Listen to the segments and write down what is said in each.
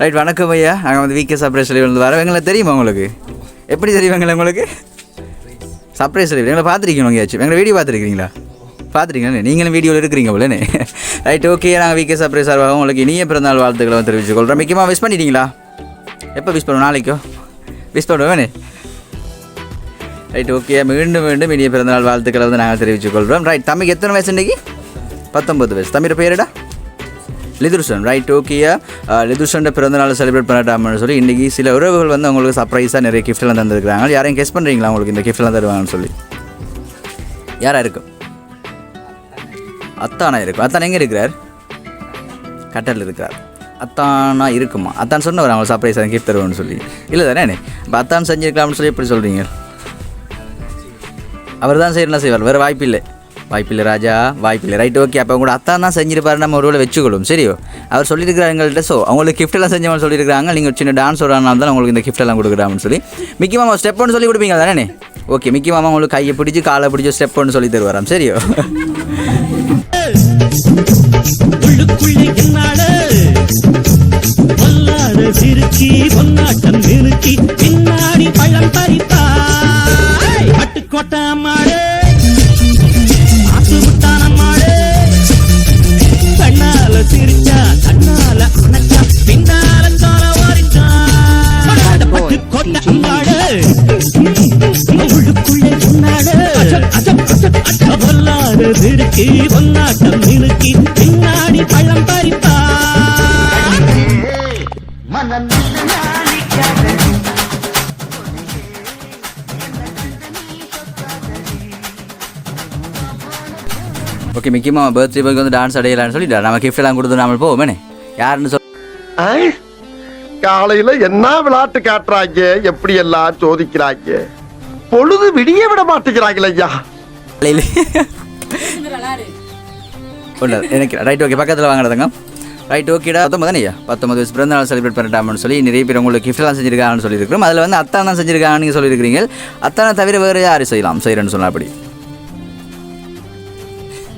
Right வணக்கம் ஐயா. நாங்கள் வந்து விகே சர்ப்ரைஸ் வந்து வரோம். எங்களை தெரியுமா உங்களுக்கு? எப்படி தெரியுவாங்களே உங்களுக்கு? சர்ப்ரைஸ் டெலிவரி எங்களை பார்த்துருக்கீங்க எங்கேயாச்சும் எங்களை வீடியோ பார்த்துருக்கீங்களா? பார்த்துருக்கீங்களே நீங்களும் வீடியோவில் இருக்கிறீங்க போலனே ரைட் ஓகே நாங்கள் விகே சர்ப்ரைஸ் சார்பாக உங்களுக்கு இனிய பிறந்தநாள் வாழ்த்துக்களை வந்து தெரிவித்து கொள்கிறோம் முக்கியமாக விஷ் பண்ணிட்டீங்களா? எப்போ விஷ் பண்ணுவோம்? நாளைக்கோ? விஷ் பண்ணுவேனே ரைட் ஓகே மீண்டும் மீண்டும் இனிய பிறந்தநாள் வாழ்த்துக்களை வந்து நாங்கள் தெரிவித்துக்கொள்கிறோம் ரைட் தம்பிக்கு எத்தனை வயசு இன்றைக்கி பத்தொம்பது வயசு. தம்பியோட பேரிடா லிதுர்சன் uh, ரைட் ஓகேயா பிறந்த பிறந்தநாள் செலிப்ரேட் பண்ணட்டாமனு சொல்லி இன்றைக்கி சில உறவுகள் வந்து உங்களுக்கு சர்ப்ரைஸாக நிறைய கிஃப்ட்லாம் தந்துருக்காங்க யாரையும் கெஸ் பண்ணுறீங்களா உங்களுக்கு இந்த கிஃப்ட்லாம் தருவாங்கன்னு சொல்லி? யாராக இருக்கும் அத்தானா இருக்கும் அத்தான் எங்கே இருக்கிறார்? கட்டலில் இருக்கிறார். அத்தானா இருக்குமா? அத்தான் சொன்னவர் அவங்க சர்ப்ரைஸாக கிஃப்ட் தருவோம்னு சொல்லி. இல்லை தானே? இப்போ அத்தான் செஞ்சுருக்கலாம்னு சொல்லி எப்படி சொல்கிறீங்க அவர் தான் செய்யலாம் செய்வார். வேறு வாய்ப்பில்லை. வாய்ப்பில்லை ராஜா வாய்ப்பில்லை. ரைட் ஓகே அப்போ உங்களோட அத்தா தான் செஞ்சிருப்பாரு. நம்ம ஒரு வேளை வச்சுக்கொள்ளும். சரியோ? அவர் சொல்லியிருக்கிறார் எங்கள்கிட்ட ஸோ அவங்களுக்கு கிஃப்ட்டெல்லாம் எல்லாம் செஞ்சவங்க சொல்லியிருக்காங்க நீங்கள் ஒரு சின்ன டான்ஸ் வரனால தான் உங்களுக்கு இந்த கிஃப்ட் எல்லாம் கொடுக்குறாங்கன்னு சொல்லி. மிக்கி மாமா ஸ்டெப் ஒன்று சொல்லி கொடுப்பீங்க தானே? ஓகே மிக்கி மாமா உங்களுக்கு கையை பிடிச்சி காலை பிடிச்சி ஸ்டெப் ஒன்று சொல்லி தருவாராம். சரியோ? சிரிச்சி பொன்னாட்டம் நிறுத்தி பின்னாடி பழம் பறிப்பாய் பட்டுக்கோட்டை பொல்லாத பொன்னாட்டம் நிறுக்கி பின்னாடி பழம் பறிப்பாய் ஓகே மிக்கி மாமா பர்த்டே பாய்க்கு வந்து டான்ஸ் அடையலான்னு சொல்லிட்டு நம்ம gift எல்லாம் கொடுத்து நாமல் போவோமே யாருன்னு சொல் காலையில என்ன விளையாட்டு காட்டுறாங்க? எப்படி எல்லாம் சோதிக்கிறாங்க? பொழுது விடிய விட மாட்டேங்கிறாங்களே ஐயா. எனக்கு ரைட் ஓகே பக்கத்தில் வாங்குறதுங்க ரைட் ஓகேடா. பத்தொம்பது தானே பத்தொம்பது வயசு பிறந்த நாள் செலிப்ரேட் பண்ணிட்டாமனு சொல்லி நிறைய பேர் உங்களுக்கு கிஃப்ட்லாம் செஞ்சிருக்காங்கன்னு சொல்லியிருக்கிறோம். அதில் வந்து அத்தான் தான் செஞ்சிருக்காங்கன்னு சொல்லியிருக்கிறீங்க. அத்தானை தவிர வேறு யார் செய்யலாம்? செய்கிறேன்னு சொன்னா அப்படி.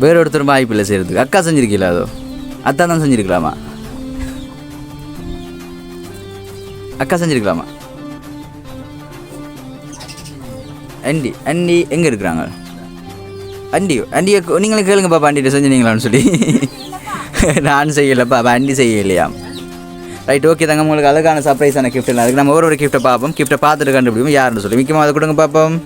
வேற ஒருத்தர் வாய்ப்பு இல்லை செய்கிறதுக்கு அக்கா செஞ்சிருக்கீங்களா அதோ? அத்தான் தான் செஞ்சிருக்கலாமா? அக்கா செஞ்சிருக்கலாமா? அண்டி அண்டி எங்கே இருக்கிறாங்க? ஆண்டி அண்டியை நீங்களும் கேளுங்க பாப்பா அண்டிகிட்ட செஞ்சுனீங்களான்னு சொல்லி. நான் செய்யலைப்பா அப்போ அண்டி செய்யலையா? ரைட் ஓகே தாங்க உங்களுக்கு அழகான சர்ப்ரைஸான கிஃப்ட் இல்லை அதுக்கு நம்ம ஒரு ஒரு கிஃப்ட்டை பார்ப்போம். கிஃப்ட்டை பார்த்துட்டு கண்டுபிடிப்போம். யாருன்னு சொல்லி. முக்கியமாக அதை கொடுங்க பார்ப்போம்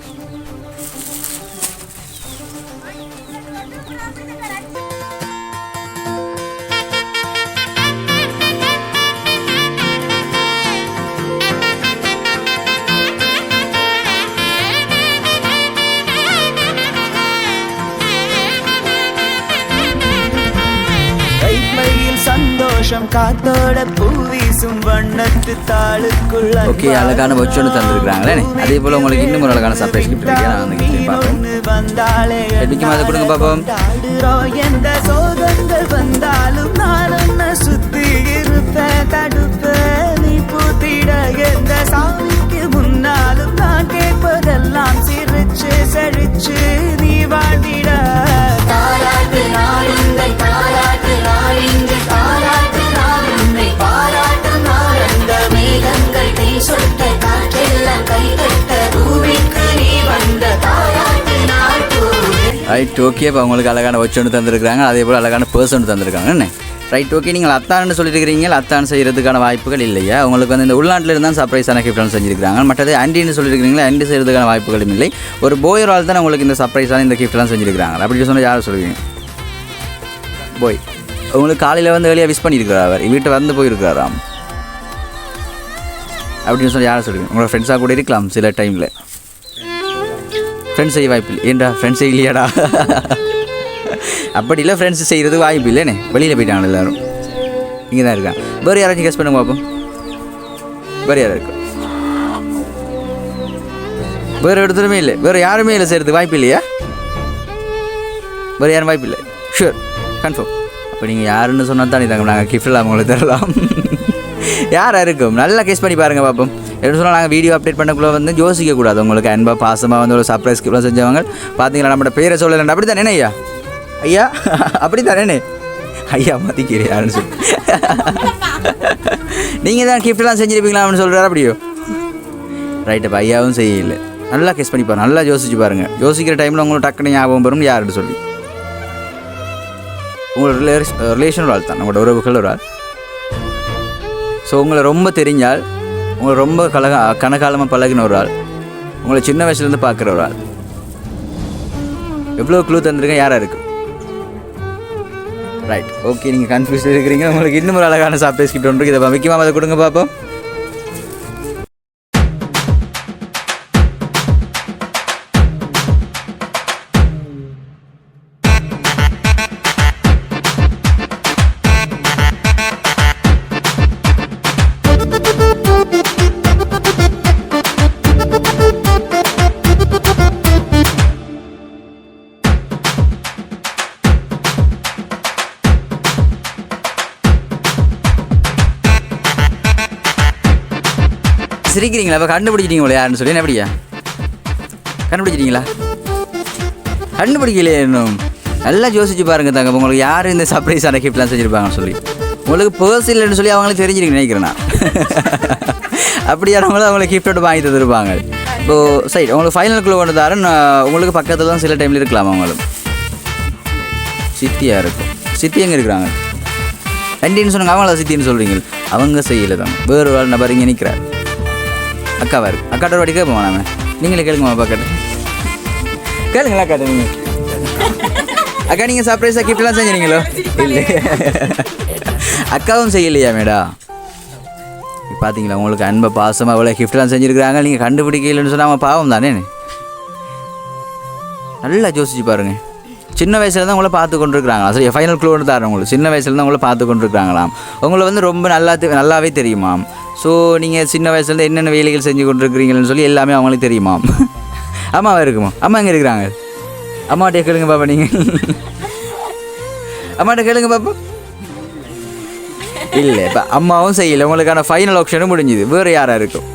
சந்தோஷம் காத்தோட பூவீசும் வண்ணத்து தாளுக்குள்ள ஓகே அழகான வச்சு ஒன்று தந்துருக்குறாங்களே. அதே போல் உங்களுக்கு இன்னும் ஒரு அழகான சர்ப்ரைஸ் கிஃப்ட் இருக்கு. நான் அந்த கிஃப்ட்டையும் பார்ப்போம். அதை கொடுங்க பார்ப்போம். எந்த சோகங்கள் வந்தாலும் நான் உன்னை சுத்தி இருப்பேன். தடுப்பேன் நீ பூத்திட எந்த சாமிக்கு முன்னாலும் நான் கேட்பதெல்லாம் சிரிச்சு செழிச்சு ரைட் ஓகே இப்போ உங்களுக்கு அழகான வச்சு ஒன்று தந்திருக்காங்க அதே போல் அழகான பர்ஸ் ஒன்று தந்திருக்காங்க. ரைட் ஓகே நீங்கள் அத்தான்னு சொல்லியிருக்கிறீங்க அத்தான் செய்கிறதுக்கான வாய்ப்புகள் இல்லையா? உங்களுக்கு வந்து இந்த உள்நாட்டில் இருந்தால் சர்ப்ரைஸான கிஃப்ட்லாம் செஞ்சிருக்காங்க மற்றது ஆண்டின்னு சொல்லியிருக்கிறீங்களா ஆண்டி செய்கிறதுக்கான வாய்ப்புகளும் இல்லை. ஒரு போயரால் தான் உங்களுக்கு இந்த சர்ப்ரைஸான இந்த கிஃப்ட்லாம் செஞ்சிருக்காங்க அப்படி சொன்னால் யாரை சொல்லுவீங்க? போய் உங்களுக்கு காலையில் வந்து வெளியே விஷ் பண்ணியிருக்கிறார் அவர். வீட்டை வந்து போயிருக்கிறாராம். அப்படின்னு சொல்லி யாரை சொல்லுவீங்க? உங்களோட ஃப்ரெண்ட்ஸாக கூட இருக்கலாம் சில டைமில் ஃப்ரெண்ட்ஸ் செய்ய வாய்ப்பு இல்லை. ஏன்டா ஃப்ரெண்ட்ஸ் செய்யலையாடா? அப்படி இல்லை ஃப்ரெண்ட்ஸ் செய்கிறது வாய்ப்பு இல்லைண்ணே வெளியில் போயிட்டாங்க எல்லோரும். இங்கே தான் இருக்கான் வேறு யாராச்சும் கெஸ் பண்ணுங்க பார்ப்போம் வேறு யாரும் இருக்கும் வேறு இடத்துலையுமே இல்லை. வேறு யாருமே இல்லை செய்கிறது வாய்ப்பு இல்லையா? வேறு யாரும் வாய்ப்பு இல்லை. ஷூர் கன்ஃபார்ம் அப்போ நீங்கள் யாருன்னு சொன்னால் தான் தாங்க நாங்கள் கிஃப்ட்லாம் உங்களுக்கு தரலாம். யாராக இருக்கும்? நல்லா கேஸ் பண்ணி பாருங்கள் பார்ப்போம் எப்படி சொன்னால் நாங்கள் வீடியோ அப்டேட் பண்ணக்குள்ளே வந்து யோசிக்கக்கூடாது. உங்களுக்கு அன்பாக பாசமாக வந்து ஒரு சர்ப்ரைஸ் கிஃப்ட்லாம் செஞ்சவங்க. பார்த்தீங்களா நம்மளோட பேரை சொல்லலை அப்படி தானே ஐயா ஐயா அப்படி தானே ஐயா மதிக்கிறியான்னு யாருன்னு சொல்லி. நீங்கள் தான் கிஃப்ட்லாம் செஞ்சுருப்பீங்களா அப்படின்னு சொல்கிறாரு அப்படியோ? ரைட்டு அப்போ ஐயாவும் செய்யல. நல்லா கெஸ் பண்ணி பாருங்கள் நல்லா யோசிச்சு பாருங்கள் யோசிக்கிற டைமில் உங்களுக்கு டக்குனு ஞாபகம் வரும் யாருன்னு சொல்லி. உங்களோட ரிலேஷன் ஒரு ஆள் தான் நம்மளோட உறவுகள் ஒரு ஆள். ஸோ உங்களை ரொம்ப தெரிஞ்சால் உங்களை ரொம்ப கலக கனகாலமாக பழகின ஒரு ஆள். உங்களை சின்ன வயசுலேருந்து பார்க்குற ஒரு ஆள். எவ்வளோ க்ளூ தந்திருக்கேன் யாராக இருக்கு? ரைட் ஓகே நீங்கள் கன்ஃபியூஸ் இருக்கிறீங்க. உங்களுக்கு இன்னும் ஒரு அழகான சாப்பிட்டு கிட்ட ஒன்று இதை முக்கியமாக அதை கொடுங்க பார்ப்போம் சிரிக்கிறீங்களா இப்போ கண்டுபிடிச்சிட்டீங்களா யாருன்னு சொல்லி. என்ன அப்படியா? கண்டுபிடிச்சிட்டீங்களா? கண்டுபிடிக்கலையே இன்னும். நல்லா யோசிச்சு பாருங்க தாங்க உங்களுக்கு யார் இந்த சர்ப்ரைஸான கிஃப்ட்லாம் செஞ்சுருப்பாங்கன்னு சொல்லி. உங்களுக்கு பர்ஸ் இல்லைன்னு சொல்லி அவங்களுக்கு தெரிஞ்சிருக்கு நினைக்கிறேன் நான். அப்படியானவங்களும் அவங்களுக்கு கிஃப்ட் வாங்கி தந்துருப்பாங்க. இப்போது சரி உங்களுக்கு ஃபைனலுக்குள்ளே கொண்டு தரேன். உங்களுக்கு பக்கத்தில் தான் சில டைமில் இருக்கலாம் அவங்களும். சித்தியாக இருக்கும். சித்தி எங்கே இருக்கிறாங்க? ரெண்டின்னு சொன்னாங்க அவங்கள சித்தின்னு சொல்கிறீங்க அவங்க செய்யலை தான் வேறு ஒரு நபர் இங்கே நிற்கிறார் அக்காவாக இருக்கு அக்காட்ட ஒரு வாட்டி கேட்போம் நாம நீங்களே கேளுங்கம்மா அக்காட்ட கேளுங்களா அக்காட்ட நீங்கள் அக்கா நீங்கள் சர்ப்ரைஸாக கிஃப்ட்லாம் செஞ்சுறீங்களோ இல்லை. அக்காவும் செய்யலையா மேடா? பார்த்தீங்களா உங்களுக்கு அன்பை பாசமாக அவ்வளோ கிஃப்ட்லாம் செஞ்சுருக்குறாங்க. நீங்கள் கண்டுபிடிக்கலன்னு சொன்னால் அவன் பாவம் தானே? நல்லா யோசிச்சு பாருங்கள் சின்ன வயசில் தான் உங்களை பார்த்து கொண்டிருக்கிறாங்களா சரி ஃபைனல் க்ளூ தரேன் உங்களுக்கு. சின்ன வயசுல தான் உங்களை பார்த்து கொண்டிருக்கிறாங்களாம். உங்களை வந்து ரொம்ப நல்லா தெ- நல்லாவே தெரியுமா ஸோ நீங்கள் சின்ன வயசுலேருந்து என்னென்ன வேலைகள் செஞ்சு கொண்டிருக்கிறீங்கன்னு சொல்லி எல்லாமே அவங்களுக்கு தெரியுமா? அம்மாவை இருக்குமா? அம்மா எங்கே இருக்கிறாங்க? அம்மாட்டே கேளுங்க பாப்பா நீங்கள் அம்மாட்ட கேளுங்க பாப்பா. இல்லை இப்போ அம்மாவும் செய்யலை. உங்களுக்கான ஃபைனல் ஆப்ஷனும் முடிஞ்சுது. வேறு யாராக இருக்கும்?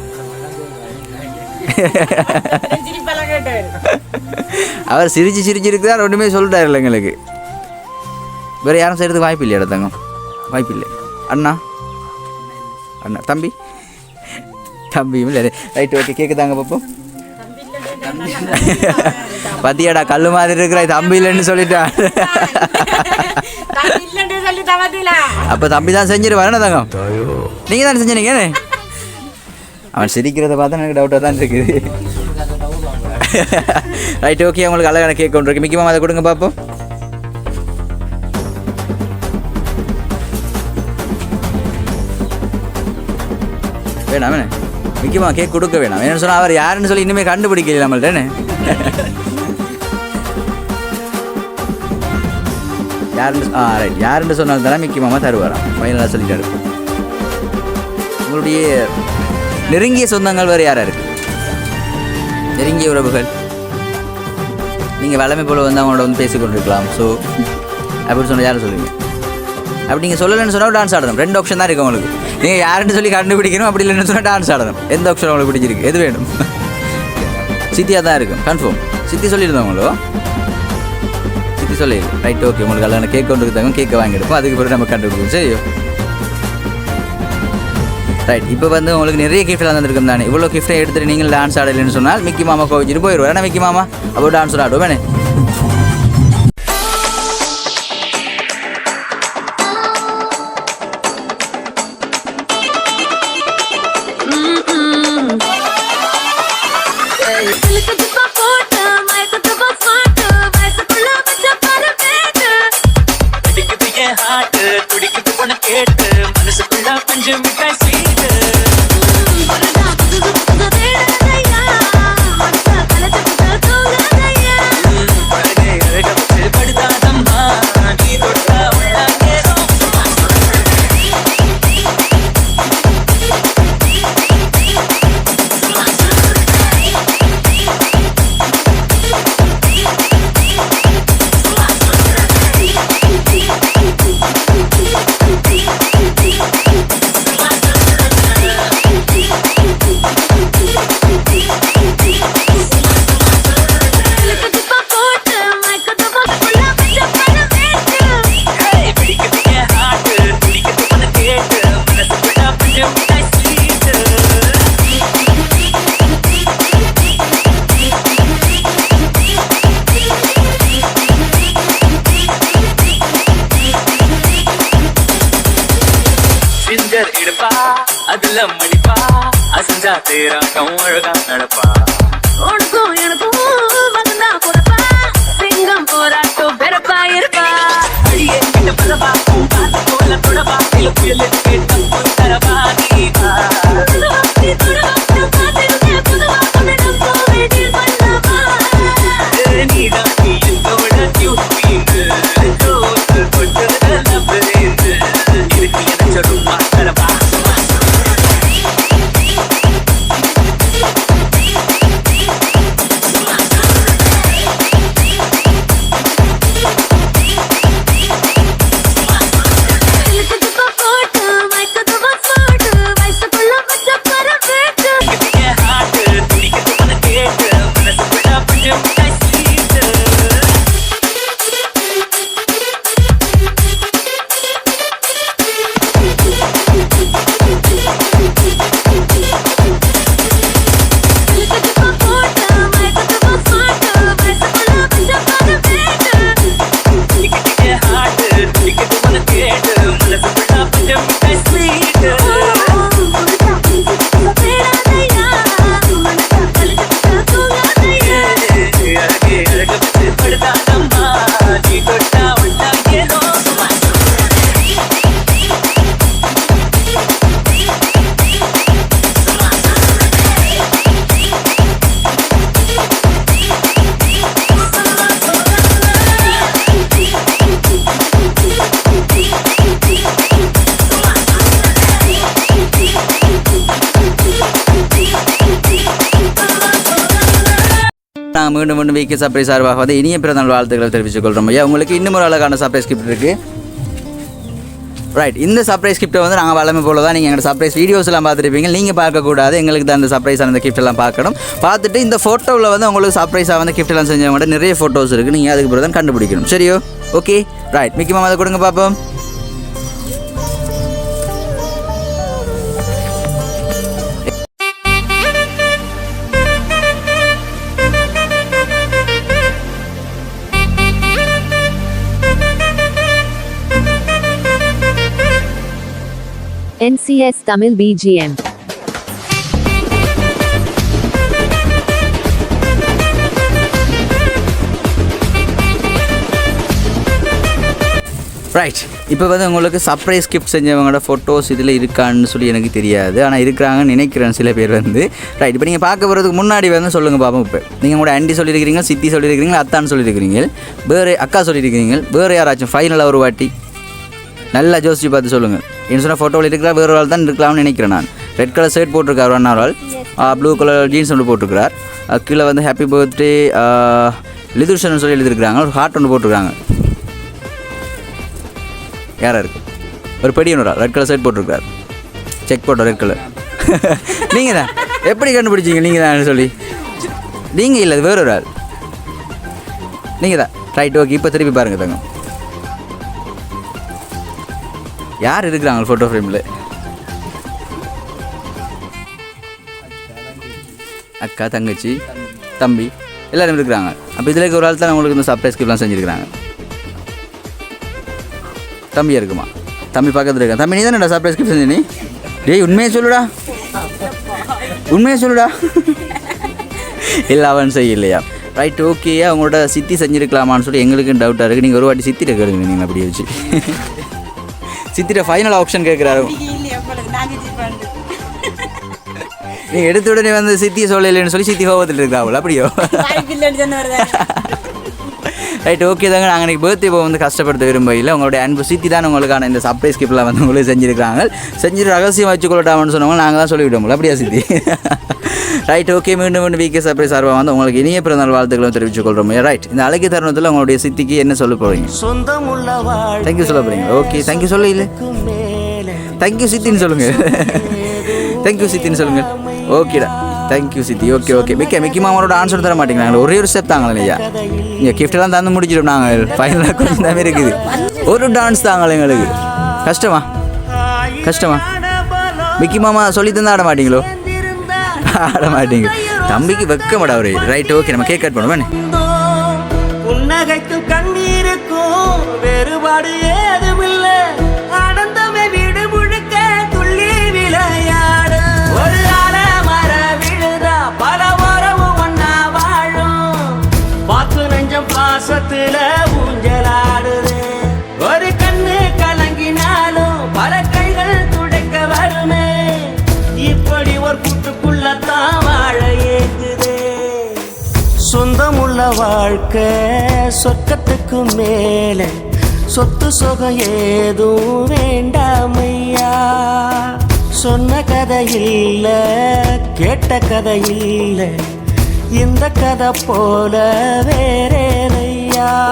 அவர் சிரிச்சு சிரிச்சு இருக்குதான் ஒன்றுமே சொல்லிட்டாரு இல்லை எங்களுக்கு. வேறு யாரும் செய்கிறதுக்கு வாய்ப்பு இல்லையா தங்கம்? வாய்ப்பு இல்லை. அண்ணா? அண்ணா தம்பி? தம்பியும் இல்லை ரைட் ஓகே கேட்குதாங்க பாப்போம் பத்தியாடா கல்லு மாதிரி இருக்கிற தம்பி இல்லைன்னு சொல்லிட்டான் அப்போ தம்பி தான் செஞ்சிருவாரு என்ன தங்கம்? நீங்கள் தானே செஞ்சீங்க அவன் சிரிக்கிறத பார்த்தா எனக்கு டவுட்டாக தான் இருக்குது. ரைட் ஓகே உங்களுக்கு அழகான கேக் ஒன்று இருக்கு. மிக்கமாக அதை கொடுங்க பார்ப்போம் வேணாம் வேணே கேக் கொடுக்க வேணாம். என்ன சொன்னால் அவர் யாருன்னு சொல்லி இனிமேல் கண்டுபிடிக்கல நம்மள்ட்டேன்னு யாருன்னு ஆ ரைட் யாருன்னு சொன்னால் தானே மிக்கி மாமா தருவாராம் ஃபைனலாக சொல்லிட்டாரு. உங்களுடைய நெருங்கிய சொந்தங்கள் வேறு யாராக இருக்கு நெருங்கிய உறவுகள். நீங்கள் வளமை போல் வந்து அவங்களோட வந்து பேசிக்கொண்டிருக்கலாம். ஸோ அப்படின்னு சொன்னால் யாரும் சொல்லுவீங்க? அப்படி நீங்கள் சொல்லலைன்னு சொன்னால் டான்ஸ் ஆடணும் ரெண்டு ஆப்ஷன் தான் இருக்குது உங்களுக்கு. நீங்கள் யாருன்னு சொல்லி கண்டுபிடிக்கணும் அப்படி இல்லைன்னு சொன்னால் டான்ஸ் ஆடணும். எந்த ஆப்ஷன் உங்களுக்கு பிடிச்சிருக்கு? எது வேணும்? சித்தியாக தான் இருக்கும். கன்ஃபார்ம் சித்தி சொல்லியிருந்தவங்களோ சித்தி சொல்லிடு ரைட் ஓகே உங்களுக்கு கல்யாணம் கேக் கொண்டு இருந்தாங்க கேக்கை வாங்கிடுப்போம் அதுக்கு பிறகு நம்ம கண்டுபிடிக்கும் சரியோ ரைட் இப்போ வந்து உங்களுக்கு நிறைய கிஃப்ட்லாம் வந்துருக்கும் தானே? இவ்வளோ கிஃப்ட்டை எடுத்துகிட்டு நீங்கள் டான்ஸ் ஆடலைன்னு சொன்னால் மிக்கி மாமா கோவிச்சிட்டு போயிடுவோம் ஏன்னா மிக்கி மாமா? அப்போ டான்ஸ் ஆடுவோம். வேணே மீண்டும் மீண்டும் வீக்கு சர்ப்ரைஸ் சார்பாக வந்து இனிய பிறந்தநாள் வாழ்த்துக்களை தெரிவித்துக் கொள்கிறோம் ஐயா. உங்களுக்கு இன்னும் ஒரு அழகான சர்ப்ரைஸ் கிஃப்ட் இருக்குது ரைட் இந்த சர்ப்ரைஸ் கிஃப்ட்டை வந்து நாங்கள் வளமை போல தான் நீங்கள் எங்கள் சர்ப்ரைஸ் வீடியோஸ்லாம் பார்த்துருப்பீங்க. நீங்கள் பார்க்கக்கூடாது எங்களுக்கு தான் அந்த சர்ப்ரைஸ் அந்த கிஃப்ட்டெல்லாம் எல்லாம் பார்க்கணும். பார்த்துட்டு இந்த ஃபோட்டோவில் வந்து உங்களுக்கு சர்ப்ரைஸாக வந்து கிஃப்ட்டெல்லாம் எல்லாம் செஞ்சவங்க நிறைய ஃபோட்டோஸ் இருக்குது நீங்கள் அதுக்கு பிறகு தான் கண்டுபிடிக்கணும். சரியோ? ஓகே ரைட் மிக்கி மாமா அதை கொடுங்க பார்ப்போம் NCS தமிழ் பிஜிஎம் ரைட் இப்போ வந்து உங்களுக்கு சர்ப்ரைஸ் கிஃப்ட் செஞ்சவங்களோட ஃபோட்டோஸ் இதில் இருக்கான்னு சொல்லி எனக்கு தெரியாது. ஆனால் இருக்கிறாங்கன்னு நினைக்கிறேன் சில பேர் வந்து. ரைட் இப்போ நீங்கள் பார்க்க போகிறதுக்கு முன்னாடி வந்து சொல்லுங்கள் பாப்போம் இப்போ. நீங்கள் கூட ஆண்டி சொல்லியிருக்கிறீங்க சித்தி சொல்லியிருக்கிறீங்க அத்தான்னு சொல்லியிருக்கிறீங்க. வேறு அக்கா சொல்லியிருக்கிறீங்க. வேறு யாராச்சும் ஃபைனலாக ஒரு வாட்டி நல்லா யோசிச்சு பார்த்து சொல்லுங்கள் என்ன சொன்னால் ஃபோட்டோவில் இருக்கிற வேறு ஒரு ஆள் தான் இருக்கலாம்னு நினைக்கிறேன் நான். ரெட் கலர் ஷர்ட் போட்டிருக்கார் ஒன் ஆள். ப்ளூ கலர் ஜீன்ஸ் ஒன்று போட்டிருக்கிறார். கீழே வந்து ஹாப்பி பர்த்டே லிதுஷன் சொல்லி எழுதியிருக்கிறாங்க. ஒரு ஹார்ட் ஒன்று போட்டிருக்காங்க. யாரா இருக்கு? ஒரு பெரிய ஒன்று ரெட் கலர் ஷர்ட் போட்டிருக்கார் செக் போட்டோம் ரெட் கலர் நீங்கள் தான் எப்படி கண்டுபிடிச்சீங்க நீங்கள் தான் சொல்லி? நீங்கள் இல்லை வேற ஒரு ஆள். நீங்கள் தான் ரைட் ஓகே இப்போ திருப்பி பாருங்கள் தங்க யார் இருக்கிறாங்க ஃபோட்டோ ஃப்ரேமில் அக்கா தங்கச்சி தம்பி எல்லாரும் இருக்கிறாங்க அப்போ இதில் இருக்க ஒரு ஆள் தான் உங்களுக்கு இந்த சர்ப்ரைஸ் கிஃப்ட்லாம் செஞ்சுருக்கிறாங்க. தம்பி இருக்குமா? தம்பி பக்கத்தில் இருக்கா? தம்பி நீ தானே சர்ப்ரைஸ் கிஃப்ட் செஞ்சு நீ? டேய் உண்மையை சொல்லுடா. உண்மையை சொல்லுடா. இல்லை அவன் செய்யலையா? ரைட் ஓகே அவங்களோட சித்தி செஞ்சுருக்கலாமான்னு சொல்லி எங்களுக்கும் டவுட்டாக இருக்குது நீங்கள் ஒரு வாட்டி சித்தி கேளுங்க நீங்கள் அப்படியே வச்சு. சித்திர ஃபைனல் ஆப்ஷன் கேட்குறாரு நீங்கள் எடுத்த உடனே வந்து சித்தி சொல்லலைன்னு சொல்லி சித்தி கோபத்தில் இருக்காவுல அப்படியோ? ரைட் ஓகே தாங்க. நாங்கள் இன்றைக்கி பர்த்டே இப்போ வந்து கஷ்டப்படுத்த விரும்பவில்லை. உங்களுடைய அன்பு சித்தி தான் உங்களுக்கான இந்த சர்ப்ரைஸ் கிஃப்ட்லாம் வந்து உங்களுக்கு செஞ்சுருக்காங்க செஞ்சு ரகசியம் வச்சுக்கொள்ளட்டாமன்னு சொன்னவங்க நாங்கள் தான் சொல்லிவிட்டோம்ல அப்படியா சித்தி? ரைட் ஓகே மீண்டும் மீண்டும் வீக்கே சர்ப்ரைஸ் சார்பாக வந்து உங்களுக்கு இனிய பிறந்தநாள் வாழ்த்துக்களும் தெரிவித்துக் கொள்கிறோம் ரைட் இந்த அழகிய தருணத்தில் உங்களுடைய சித்திக்கு என்ன சொல்ல போகிறீங்க சொந்தமுள்ள வாழ் தேங்க்யூ சொல்ல போகிறீங்க ஓகே தேங்க்யூ சொல்ல இல்லை. தேங்க்யூ சித்தின்னு சொல்லுங்க. தேங்க்யூ சித்தின்னு சொல்லுங்க. ஓகேடா தேங்க்யூ சித்தி. ஓகே ஓகே மிக்க மிக்கி மாமாவோட ஆன்சர் தர மாட்டேங்கிறாங்க ஒரே ஒரு ஸ்டெப் தாங்களே ஐயா. இங்கே கிஃப்டெல்லாம் தந்து முடிச்சிடும் நாங்கள் ஃபைனலாக கொஞ்சம் தான் இருக்குது. ஒரு டான்ஸ் தாங்களே எங்களுக்கு. கஷ்டமா? கஷ்டமா? மிக்கி மாமா சொல்லி தந்தா ஆட மாட்டீங்களோ ஆட மாட்டீங்க. தம்பிக்கு வெக்க மாட்டா அவரு. ரைட் ஓகே நம்ம கேக் கட் பண்ணுவோம். புன்னகைக்கும் கண்ணீருக்கும் வேறுபாடு ஏதுமில்லை. அடந்தமை வீடு முழுக்க துள்ளி விளையாடு. ஒரு அல மர விழுதா பல ஒன்னா வாழும். பாத்து நெஞ்சம் பாசத்துல இப்படி கூட்டுக்குள்ளத்தான் வாழ ஏங்குதே. சொந்தமுள்ள வாழ்க்கை சொர்க்கத்துக்கு மேலே. சொத்து சுகம் ஏதும் வேண்டாமையா. சொன்ன கதை இல்ல கேட்ட கதை இல்ல. இந்த கதை போல வேறேனையா.